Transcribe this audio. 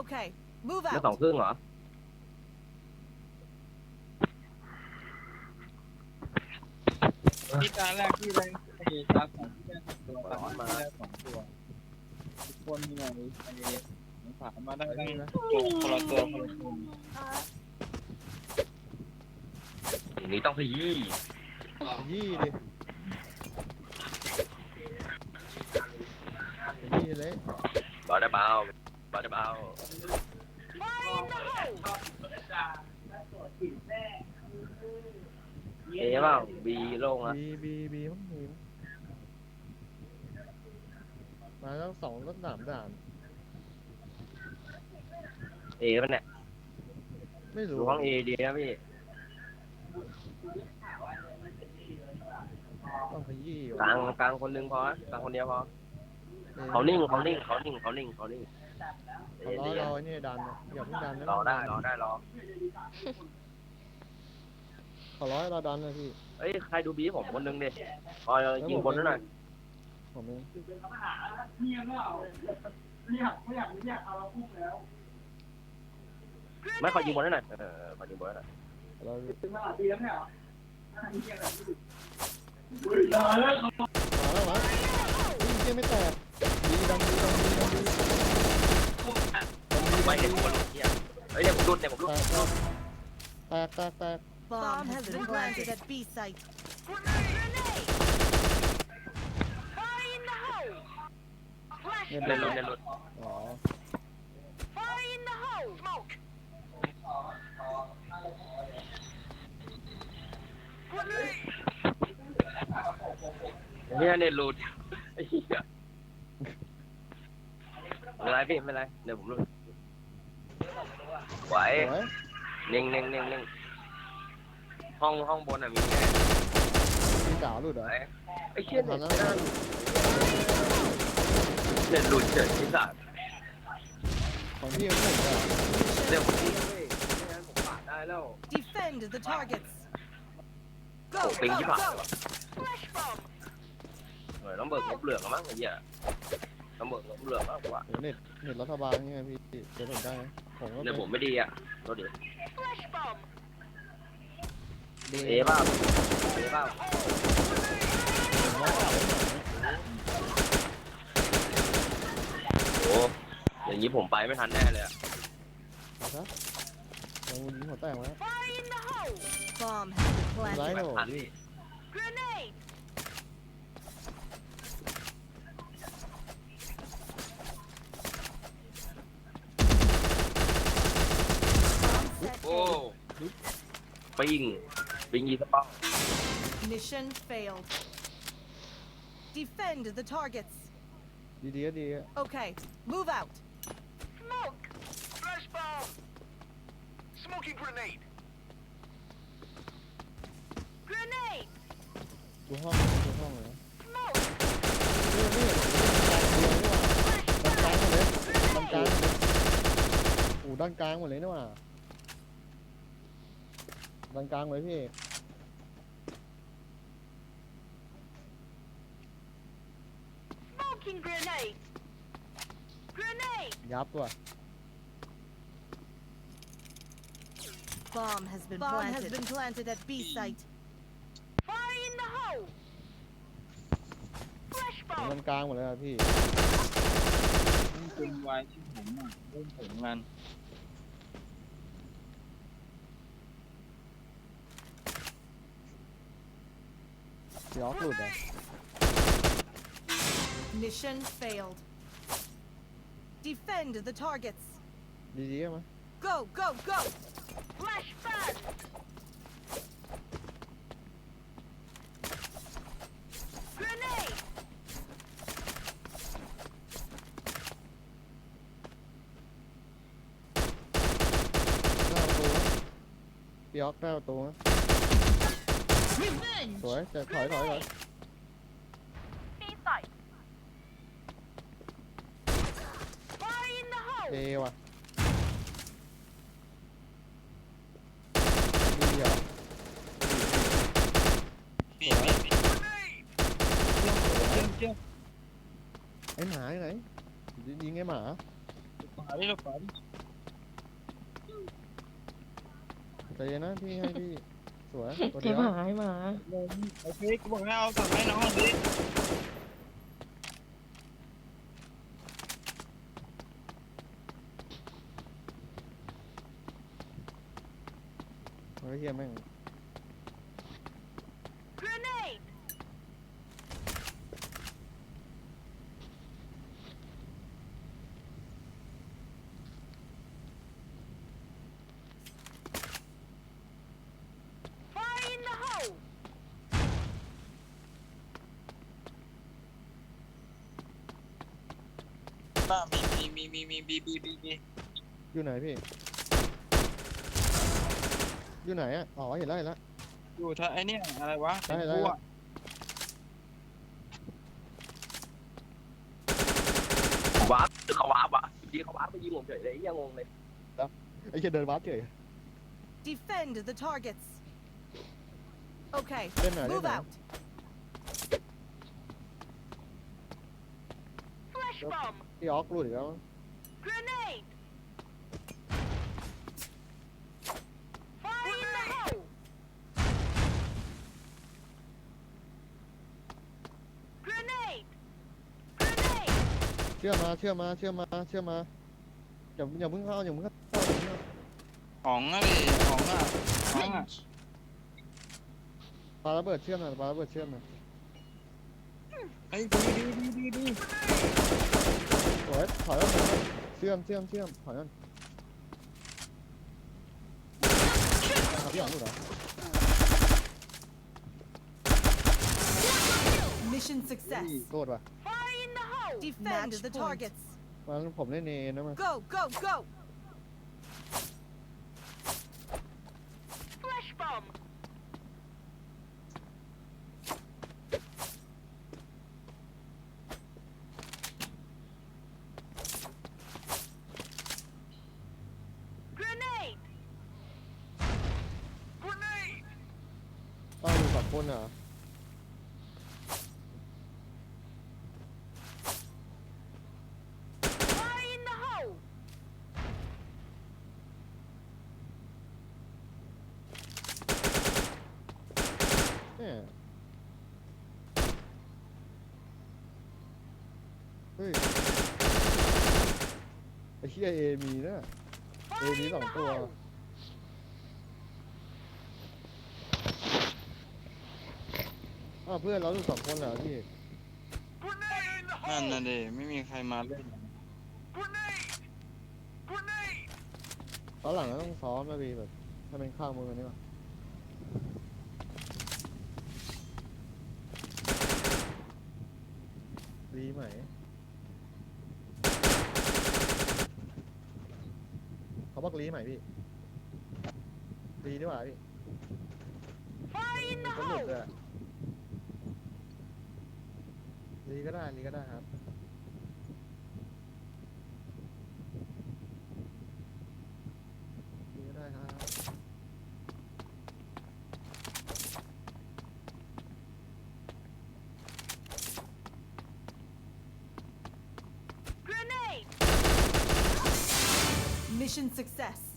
Okay, move แล้ว out. สองครึ่งเหรอ ที่การแรกที่ได้ไอ้ตาของที่ได้สองตัวตาของที่ได้สองตัวทุกคนมีอะไรไอ้สามมาได้ตั้งตัวคนละตัวคนละตัวอย่างนี้ต้องขยี้ยี่ดิยี่เลยเบาได้เบาเบา ได้เบาเอ๋เปล่าบีโล่งอะบีบีบีมั้งบีมั้งมาแล้วสองรถหนามด่าน เอ๋มันเนี่ยไม่รู้ดูห้องเอดีนะพี่ต้องขยี้กลางกลางคนหนึงพอกลางคนเดียวพอเขานิ่งเขานิ่งเขานิ่งเขานิ่งเขานิ่งใจ รอเย็นรอเนี่ยดันนะอย่าเพิ่งดันนะๆรอได้รอได้รอขอร้อยเราดันนะพี่ เอ้ยใครดูบีผมคนหนึงดิพอยิงบนนั่นหน่อยผมเองไม่ขอยิงบนนั่นหน่อยเออขอยิงบนนั่นหน่อยเรามาแล้วมาอุ้ยเหี้ยไม่แตกดีดันดีดันดีดันดี ไม่เห็นคนเนี่ยเฮ้ยเนี่ยผมรุดเนี่ยผมรุดแตกแตกแตก Bomb has been planted at B site. เนี่ยเล่นรุดเล่นรุดอ๋อเนี่ยเล่นรุดไอ้เหี้ยไม่เป็นไรพี่ไม่เป็นไรเดี๋ยวผมรุด ไหวสวยนิ่งนิ่งนิ่งนิ่งห้องห้องบนอะมีแค่มีสาวหลุดเหรอ ไหวไอ้เชี่ยทัเน็นตแล้วไม่ได้เน็ตหลุดเฉยที่สัตว์ของพี่ยังไม่ถึงอะเดี๋ยวผมยิงเลยไม่งั้นผมปาดได้แล้ว Defend the targets. โอ้ Go, ปิง go, ที่ผ่าน go. เออต้องเบิกงบเหลืองอะมั้งไอ้เหี้ยต้องเบิกงบเหลืองมากกว่า เดี๋ยวเน็ตเน็ตรัฐบาลนี่ไงพี่เดี๋ยวผมได้นะ ผมก็เดี๋ยวผมไม่ดีอะรถเดี๋ยวดีเอ๋เปล่าเอ๋เปล่าผมว่าโอ้อย่างนี้ผมไปไม่ทันแน่เลยอะเอาซะลองยิงหัวแตกไว้ Bomb has been ไล่ planted. โหไม่ทันพี่ Bomb set โอ้ A. ปิงปิงยีสปอง Mission failed. Defend the targets. ดีดีก็ดีอะ Okay, move out. Smoke! Flash bomb! Smoking grenade! Grenade! ดูห้องดูห้องเลยนะ Smoke! นี่นี่ด้านกลางหมดเลยด้านกลางหมดเลยโอ้ด้านกลางหมดเลยนี่หว่า ด้านกลางเลยพี่เอก Smoking grenade! Grenade! ยับว่ะ Bomb has been planted. has been planted at B site. Fire in the hole! Flash ด้า bomb! นกลางหมดเลยอะพี่เป็นวายที่ผมอะเล่นผมมัน ยอกหลุดอะ Mission failed. Defend the targets. ดีดีๆมั้ย Go, go, go. Flash bang! Grenade! หน้าประตูนะพี่ยอกหน้าประตูนะ Revenge. สวยแต่ถอยถอยถอย B site! Fire in the hole! เอว่ะดีเหรอปีปีปีเจ้าเจ้าไอหมาอยู่ไหนยิงไอหมาเจ้าขวาดิเราขวาดิใจเย็นนะพี่ให้พี่ สวยตัวเทเดียวหมาให้หมาโอเคกูบอกให้เอาสั่งให้น้องดิเฮ้ยเฮียแม่ง Grenade! Fire in the hole! บ้ามีมีมีมีมีบีบีบีบีอยู่ไหนพี่ อยู่ไหนอะ อ๋อเห็นแล้วเห็นแล้ว อยู่ท่าไอเนี่ยอะไรวะได้เป็นได้บัวว้าร์ปเขาว้าร์ปอะยิงเขาว้าร์ปไปยิงผมเฉยเลยยังงงเลยไอ้เหี้ยเดินวัดเฉย Defend the targets. Okay, เล่นไหนเล่น move ไหน out. Flash bomb! พี่ออกรูดอีกแล้ว Grenade! Fire in the hole! Grenade! Grenade! เชื่อมาเชื่อมาเชื่อมาเชื่อมาอย่าอย่าเพิ่งเข้าอย่าเพิ่งเข้าอย่าเพิ่งเข้าของอะดิของอะของอะปาระเบิดเชื่อมหน่อยปาระเบิดเชื่อมหน่อย ไอ้ดีดีดีดีดีโอ้ยถอยแล้วถอยแล้วเชื่อมเชื่อมเชื่อมถอยนั่นเอาพี่อ๋องดูเหรอ Mission success. โทษว่ะ Fire in the hole! Defend Match the point. targets. มันผมเล่นเองนะมัน Go, go, go. Flash bomb! Grenade! Grenade! ต้องอยู่สอง คนเหรอ Fire in the hole! เนี่ยเฮ้ยไอ้เชี่ยเอมีนะเอ Fire มี in สอง the ตัว อ้าวเพื่อนเราอยู่สองคนเหรอพี่ Grenade in the นั่นน่ะดิไม่มีใครมาเล่น Grenade! Grenade! ตอนหลังเราต้องซ้อมนะพี่แบบถ้าเป็นข้างมือนี่วะดีไหมเขาบอกลีใหม่พี่ลีดีกว่าพี่ Fire in มั the นก็หลุด hole! เลยอะ ลีก็ได้ลีก็ได้ครับลีก็ได้ครับ Grenade! Mission success.